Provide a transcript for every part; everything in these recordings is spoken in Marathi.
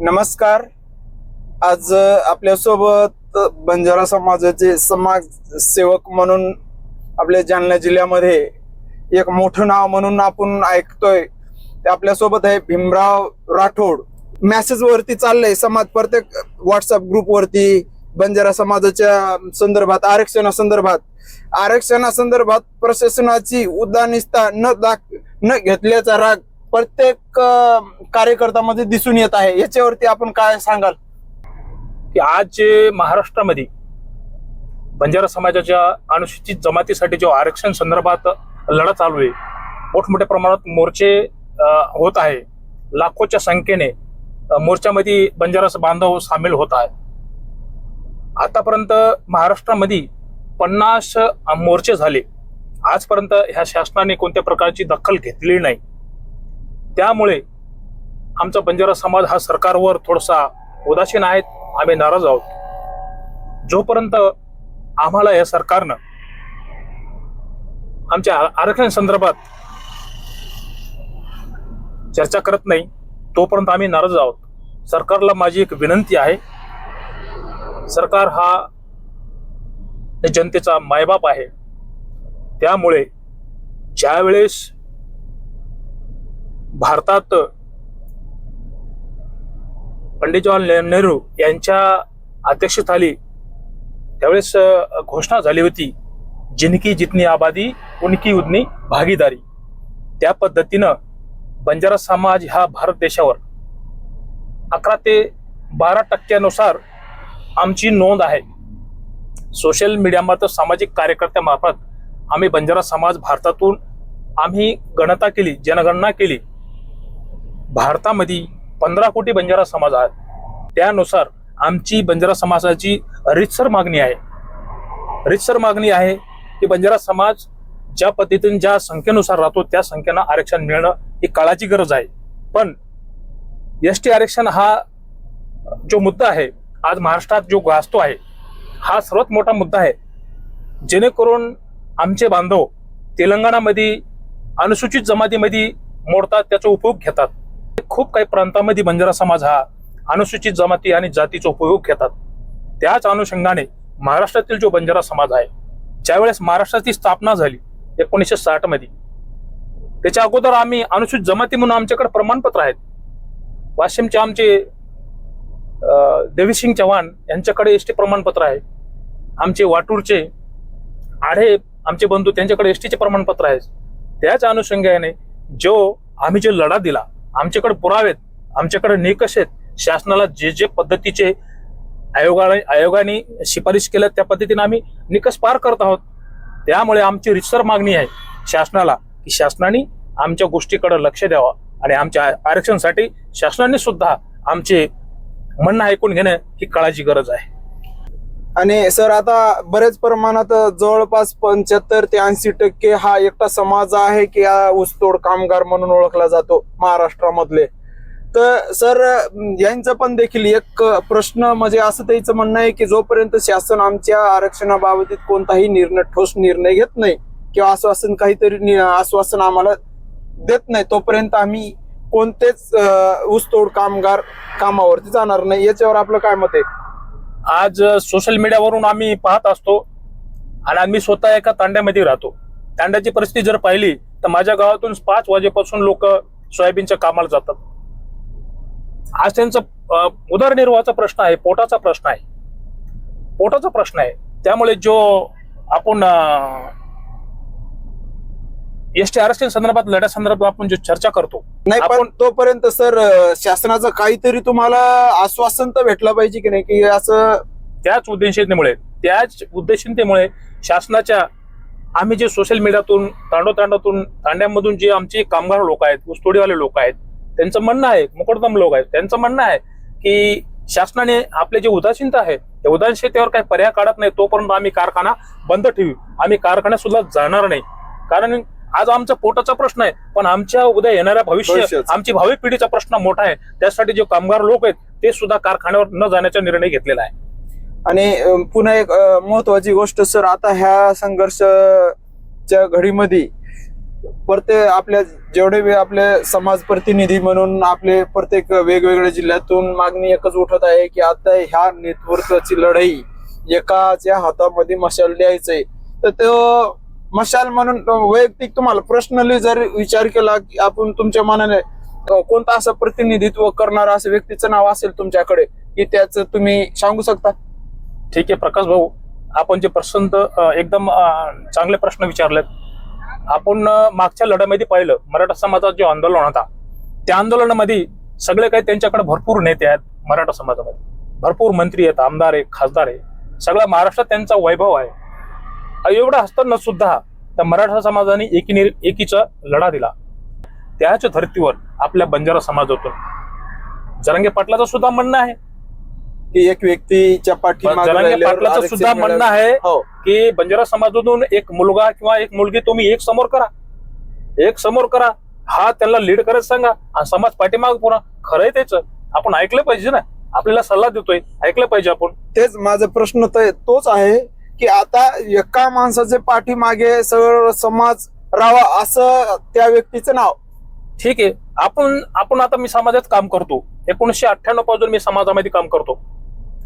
नमस्कार. आज आपल्यासोबत बंजारा समाजाचे समाजसेवक म्हणून आपल्या जालना जिल्ह्यामध्ये एक मोठं नाव म्हणून आपण ऐकतोय. ते आपल्यासोबत आहे भीमराव राठोड. मॅसेज वरती चाललंय समाज प्रत्येक व्हॉट्सअप ग्रुप वरती बंजारा समाजाच्या संदर्भात आरक्षणासंदर्भात आरक्षणासंदर्भात प्रशासनाची उदानिस्ता न दाख न घेतल्याचा राग प्रत्येक कार्यकर्त्यामध्ये दिसून येत आहे. याच्यावरती आपण काय सांगाल? की आज महाराष्ट्रामध्ये बंजारा समाजाच्या अनुसूचित जमातीसाठी जो आरक्षण संदर्भात लढा चालू आहे मोठमोठ्या प्रमाणात मोर्चे होत आहे. लाखोच्या संख्येने मोर्चामध्ये बंजारा बांधव सामील होत आहे आतापर्यंत महाराष्ट्रामध्ये पन्नास मोर्चे झाले. आजपर्यंत ह्या शासनाने कोणत्या प्रकारची दखल घेतली नाही. त्यामुळे आमचा बंजारा समाज हा सरकारवर थोडासा उदासीन आहेत आम्ही नाराज आहोत. जोपर्यंत आम्हाला या सरकारनं आमच्या आरक्षण संदर्भात चर्चा करत नाही तोपर्यंत आम्ही नाराज आहोत. सरकारला माझी एक विनंती आहे. सरकार हा जनतेचा मायबाप आहे. त्यामुळे ज्यावेळेस भारतात पंडित जवाहरलाल नेहरू यांच्या अध्यक्षतेखाली त्यावेळेस घोषणा झाली होती जिनकी जितनी आबादी उनकी उतनी भागीदारी. त्या पद्धतीनं बंजारा समाज हा भारत देशावर अकरा ते बारा टक्क्यानुसार आमची नोंद आहे. सोशल मीडियामार्फत सामाजिक कार्यकर्त्यामार्फत आम्ही बंजारा समाज भारतातून आम्ही गणता केली जनगणना केली. भारतामध्ये पंधरा कोटी बंजारा समाज आहात. त्यानुसार आमची बंजारा समाजाची रितसर मागणी आहे. रितसर मागणी आहे की बंजारा समाज ज्या पद्धतीने ज्या संख्येनुसार राहतो त्या संख्येनं आरक्षण मिळणं ही काळाची गरज आहे. पण एस टी आरक्षण हा जो मुद्दा आहे आज महाराष्ट्रात जो गाजतो आहे हा सर्वात मोठा मुद्दा आहे. जेणेकरून आमचे बांधव तेलंगणामध्ये अनुसूचित जमातीमध्ये मोडतात त्याचा उपयोग घेतात. खूप काही प्रांतामध्ये बंजारा समाज हा अनुसूचित जमाती आणि जातीचा उपयोग घेतात. त्याच अनुषंगाने महाराष्ट्रातील जो बंजारा समाज आहे ज्यावेळेस महाराष्ट्राची स्थापना झाली एकोणीसशे साठमध्ये त्याच्या अगोदर आम्ही अनुसूचित जमाती म्हणून आमच्याकडे प्रमाणपत्र आहेत. वाशिमचे आमचे देवीसिंग चव्हाण यांच्याकडे एस टी प्रमाणपत्र आहे. आमचे वाटूरचे आढे आमचे बंधू त्यांच्याकडे एस टीचे प्रमाणपत्र आहे त्याच अनुषंगाने जो आम्ही जे लढा दिला आमच्याकडे पुरावेत आमच्याकडे निकष आहेत. शासनाला जे जे पद्धतीचे आयोगाने आयोगाने शिफारिश केल्या त्या पद्धतीने आम्ही निकष पार करत आहोत. त्यामुळे आमची रितसर मागणी आहे शासनाला की शासनाने आमच्या गोष्टीकडे लक्ष द्यावा आणि आमच्या आरक्षणासाठी शासनाने सुद्धा आमचे म्हणणं ऐकून घेणं ही काळाची गरज आहे. आणि सर आता बरेच प्रमाणात जवळपास पंच्याहत्तर ते ऐंशी टक्के हा एकटा समाज आहे की हा ऊसतोड कामगार म्हणून ओळखला जातो महाराष्ट्रामधले. तर सर यांचं पण देखील एक प्रश्न म्हणजे असं त्याचं म्हणणं आहे की जोपर्यंत शासन आमच्या आरक्षणाबाबतीत कोणताही निर्णय ठोस निर्णय घेत नाही किंवा आश्वासन काहीतरी आश्वासन आम्हाला देत नाही तोपर्यंत आम्ही कोणतेच ऊसतोड कामगार कामावरती जाणार नाही. याच्यावर आपलं काय मत आहे? आज सोशल मीडियावरून आम्ही पाहत असतो आणि आम्ही स्वतः एका तांड्यामध्ये राहतो. तांड्याची परिस्थिती जर पाहिली तर माझ्या गावातून पाच वाजेपासून लोक सोयाबीनच्या कामाला जातात. आज त्यांचा उदरनिर्वाहाचा प्रश्न आहे पोटाचा प्रश्न आहे. पोटाचा प्रश्न आहे. त्यामुळे जो आपण एस टी आरक्षण संदर्भात लढ्या संदर्भात आपण जो चर्चा करतो नाही पण तोपर्यंत सर शासनाचं काहीतरी तुम्हाला आश्वासन तर भेटलं पाहिजे की नाही की असं त्याच उद्देशतेमुळे त्याच उद्देशतेमुळे शासनाच्या आम्ही जे सोशल मीडियातून तांडोतांडातून तांड्यामधून जे आमचे कामगार लोक आहेत ऊसतोडीवाले लोक आहेत त्यांचं म्हणणं आहे मुकोटदम लोक आहेत त्यांचं म्हणणं आहे की शासनाने आपले जे उदासीनता आहे त्या उदासीनतेवर काही पर्याय काढत नाही तोपर्यंत आम्ही कारखाना बंद ठेवू. आम्ही कारखान्यात सुद्धा जाणार नाही. कारण आज आमचा पोटाचा प्रश्न आहे पण आमच्या उद्या येणाऱ्या भविष्य. आमची भावी पिढीचा प्रश्न मोठा आहे त्यासाठी जे कामगार लोक आहेत ते सुद्धा कारखान्यावर न जाण्याचा निर्णय घेतलेला आहे आणि पुन्हा एक महत्वाची गोष्ट सर आता ह्या संघर्षाच्या घडीमध्ये प्रत्येक आपल्या जेवढे आपले समाज प्रतिनिधी म्हणून आपले प्रत्येक वेगवेगळ्या जिल्ह्यातून मागणी एकच उठत आहे की आता ह्या नेतृत्वाची लढाई एकाच्या हातामध्ये मशाल द्यायचंय तर तो मशाल म्हणून वैयक्तिक तुम्हाला पर्सनली जर विचार केला की आपण तुमच्या मनाने कोणता असं प्रतिनिधित्व करणार असं व्यक्तीचं नाव असेल तुमच्याकडे की त्याचं तुम्ही सांगू शकता? ठीक आहे प्रकाश भाऊ आपण जे प्रश्न एकदम चांगले प्रश्न विचारलेत. आपण मागच्या लढ्यामध्ये पाहिलं मराठा समाजात जे आंदोलन होता त्या आंदोलनामध्ये सगळे काही त्यांच्याकडे भरपूर नेते आहेत मराठा समाजामध्ये. भरपूर मंत्री आहेत आमदार आहे खासदार आहे सगळ्या महाराष्ट्रात त्यांचा वैभव आहे. एवढं असताना सुद्धा त्या मराठा समाजाने एकीने एकीचा लढा दिला. त्याच धर्तीवर आपल्या बंजारा समाजातून जरांगे पाटलाचं सुद्धा म्हणणं आहे. की एक व्यक्तीच्या जरांगे पाटलाचं सुद्धा म्हणणं. आहे हो. की बंजारा समाजातून एक मुलगा किंवा एक मुलगी तुम्ही एक समोर करा. एक समोर करा. हा त्यांना लीड करत सांगा. आणि समाज पाठीमाग पुन्हा खरंय त्याच. आपण ऐकलं पाहिजे ना. आपल्याला सल्ला देतोय. ऐकलं पाहिजे आपण. तेच माझा प्रश्न तोच आहे. की आता एका माणसाचे पाठीमागे सगळं समाज राहावा असं त्या व्यक्तीचं नाव. ठीक आहे. आपण आपण आता मी समाजात काम करतो. एकोणीसशे अठ्ठ्याण्णवपासून मी समाजामध्ये काम करतो.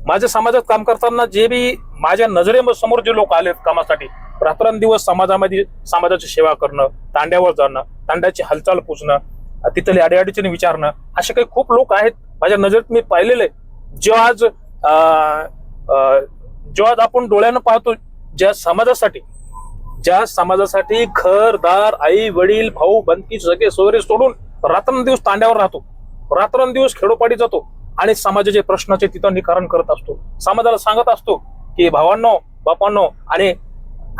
माझ्या समाजात काम करताना जे बी माझ्या नजरेसमोर जे लोक आलेत कामासाठी रात्रंदिवस समाजामध्ये समाजाची सेवा करणं तांड्यावर जाणं तांड्याची हालचाल पुजणं तिथले अडीअडचणी विचारणं असे काही खूप लोक आहेत. माझ्या नजरेत मी पाहिलेले जे आज जेव्हा आज आपण डोळ्यानं पाहतो ज्या समाजासाठी ज्या समाजासाठी घर दार आई वडील भाऊ बंदकी सगळे सोयरे सोडून रात्रंदिवस तांड्यावर राहतो. रात्रंदिवस खेडोपाडी जातो आणि समाजाचे प्रश्नाचे तिथं निकारण करत असतो. समाजाला सांगत असतो की भावांनो बापांनो आणि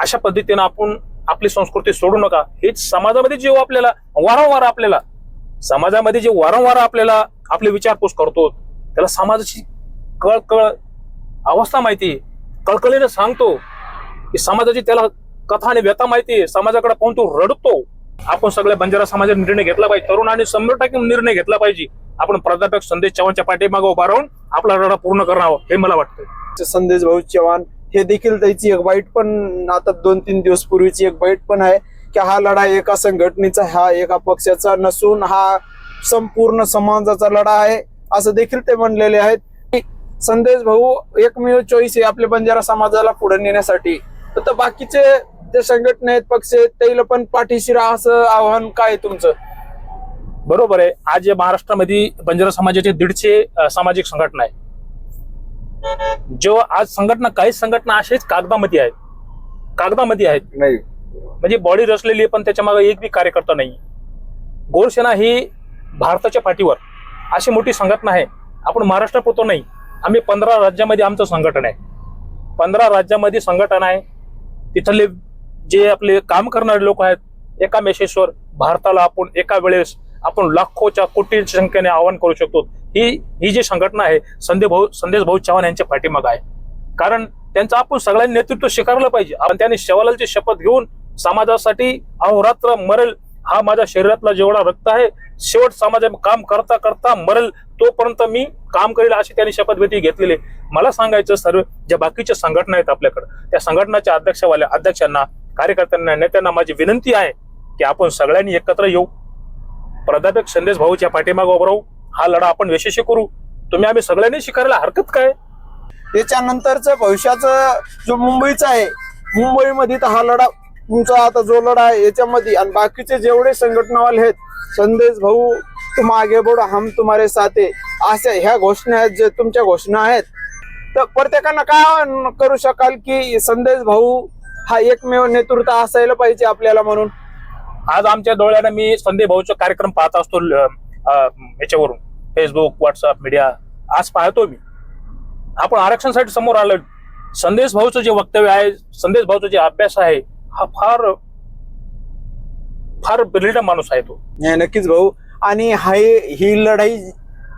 अशा पद्धतीनं आपण आपली संस्कृती सोडू नका. हेच समाजामध्ये जे आपल्याला वारंवार आपल्याला समाजामध्ये जे वारंवार आपल्याला आपले विचारपूस करतो त्याला समाजाची कळकळ अवस्था माहिती आहे. कळकळीने सांगतो की समाजाची त्याला कथा आणि व्यथा माहिती आहे. समाजाकडे पाहून तो रडतो. आपण सगळ्या बंजारा समाजाने निर्णय घेतला पाहिजे. तरुणांनी शंभर टक्के निर्णय घेतला पाहिजे. आपण प्राध्यापक संदेश चव्हाणच्या पाठीमागे उभा राहून आपला लढा पूर्ण करणार हे मला वाटतं संदेश भाऊ चव्हाण हे देखील त्याची एक वाईट पण आता दोन तीन दिवस पूर्वीची एक वाईट पण आहे की हा लढा एका संघटनेचा हा एका पक्षाचा नसून हा संपूर्ण समाजाचा लढा आहे. असं देखील ते म्हणलेले आहेत. संदेश भाऊ एकमेव चॉईस आहे आपल्या बंजारा समाजाला पुढे नेण्यासाठी. तर बाकीचे जे संघटना आहेत पक्ष आहेत त्याला पण पाठीशी राहा असं आव्हान काय आहे तुमचं? बरोबर आहे. आज या महाराष्ट्रामध्ये बंजारा समाजाचे दीडशे सामाजिक संघटना आहे जेव्हा आज संघटना काही संघटना असेच कागदामध्ये आहेत. कागदामध्ये आहेत. नाही. म्हणजे बॉडी रचलेली आहे पण त्याच्यामागे एक बी कार्यकर्ता नाही. गोरसेना ही भारताच्या पाठीवर अशी मोठी संघटना आहे. आपण महाराष्ट्रापुरतो नाही. आम्ही पंधरा राज्यामध्ये आमचं संघटन आहे. पंधरा राज्यामध्ये संघटन आहे. तिथले जे आपले काम करणारे लोक आहेत एका मेसेजवर भारताला आपण एका वेळेस आपण लाखोच्या कोटी संख्येने आवाहन करू शकतो. ही ही जी संघटना आहे संदेश भाऊ संदेश भाऊ चव्हाण यांच्या पाठीमाग आहे. कारण त्यांचं आपण सगळ्यांनी नेतृत्व स्वीकारलं पाहिजे. आणि त्यांनी शेवालालची शपथ घेऊन समाजासाठी अहोरात्र मरेल हा माझ्या शरीरातला जेवढा रक्त आहे शेवट समाजा काम करता करता मरेल तोपर्यंत मी काम करेल अशी त्यांनी शपथविधी घेतलेली आहे. मला सांगायचं सर्व ज्या बाकीच्या संघटना आहेत आपल्याकडे त्या संघटनाच्या अध्यक्षवाल्या अध्यक्षांना कार्यकर्त्यांना नेत्यांना माझी विनंती आहे की आपण सगळ्यांनी एकत्र येऊ. प्राध्यापक संदेश भाऊच्या पाठीमागं उभं राहू. हा लढा आपण यशस्वी करू. तुम्ही आम्ही सगळ्यांनी शिकायला हरकत काय? याच्यानंतरचं भविष्याचं जो मुंबईचा आहे मुंबईमध्ये तर हा लढा तुमचा आता जो लढा आहे याच्यामध्ये आणि बाकीचे जेवढे संघटनावाले आहेत संदेश भाऊ तुम आगे बोडा हम तुम्हारे साथे. अशा ह्या घोषणा आहेत जे तुमच्या घोषणा आहेत. तर प्रत्येकानं काय करू शकाल की संदेश भाऊ हा एकमेव नेतृत्व असायला पाहिजे आपल्याला म्हणून? आज आमच्या डोळ्यानं मी संदेश भाऊचा कार्यक्रम पाहत असतो याच्यावरून. फेसबुक व्हॉट्सअप मीडिया आज पाहतो मी. आपण आरक्षणासाठी समोर आलो. संदेश भाऊचं जे वक्तव्य आहे संदेश भाऊचा जे अभ्यास आहे हा फार फार ब्रिलियंट माणूस आहे तो. नक्कीच भाऊ. आणि हाय ही लढाई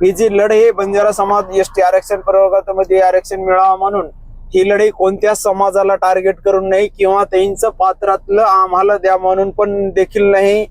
ही जी लढाई बंजारा समाज एसटी आरक्षण प्रवर्गामध्ये आरक्षण मिळावं म्हणून ही लढाई कोणत्या समाजाला टार्गेट करून नाही किंवा त्यांचं पात्रातलं आम्हाला द्या म्हणून पण देखील नाही.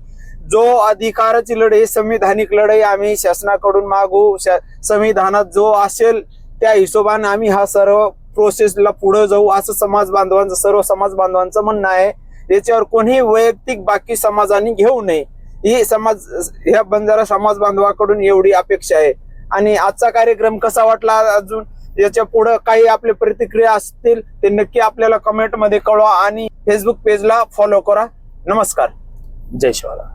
जो अधिकाराची लढाई संविधानिक लढाई आम्ही शासनाकडून मागू शा- संविधानात जो असेल त्या हिशोबाने आम्ही हा सर्व प्रोसेसला पुढे जाऊ असं समाज बांधवांचं सर्व समाज बांधवांचं म्हणणं आहे. याच्यावर कोणीही वैयक्तिक बाकी समाजाने घेऊ नये. ही समाज ह्या बंजारा समाज बांधवाकडून एवढी अपेक्षा आहे. आणि आजचा कार्यक्रम कसा वाटला अजून? याच्यापुढे काही आपले प्रतिक्रिया असतील ते नक्की आपल्याला कमेंटमध्ये कळवा आणि फेसबुक पेजला फॉलो करा. नमस्कार. जय शिवाला.